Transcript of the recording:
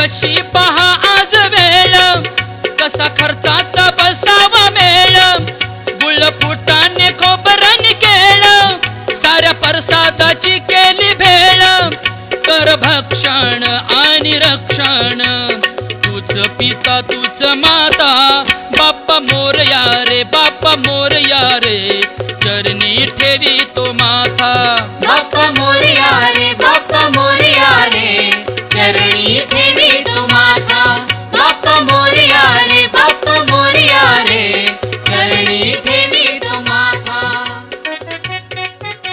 कशी पहा आज वेळ? कसा खर्चाचा बसावा मेळ? गुळ फुटाने खोबरणी केळ? साऱ्या प्रसादाची केली भेळ? कर भक्षण आणि रक्षण. तूच पिता तूच माता. बाप्पा मोर यारे बाप्पा मोरया यारे. चरणी ठेवी तो माथा. बाप्पा मोर यारे बाप्पा मोर यारे. चरणी ठेवी